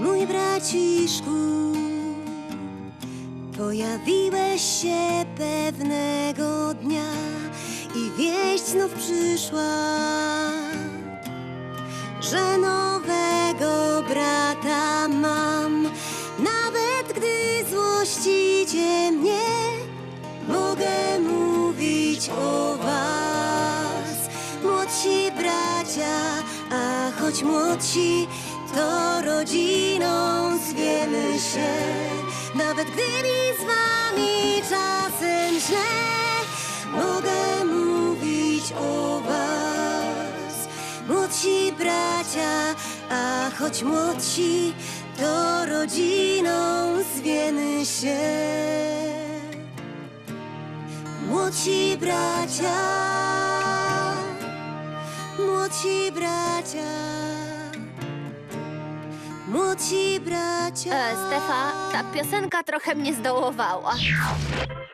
Mój braciszku, pojawiłeś się pewnego dnia i wieść znów przyszła, że nowego brata mam. Nawet gdy złościcie mnie, mogę mówić o. Młodsi bracia, a choć młodsi, to rodziną zwiemy się. Nawet gdy mi z wami czasem źle, mogę mówić o was. Młodsi bracia, a choć młodsi, to rodziną zwiemy się. Młodsi bracia, młodsi bracia, młodsi bracia. E, Stefa, ta piosenka trochę mnie zdołowała.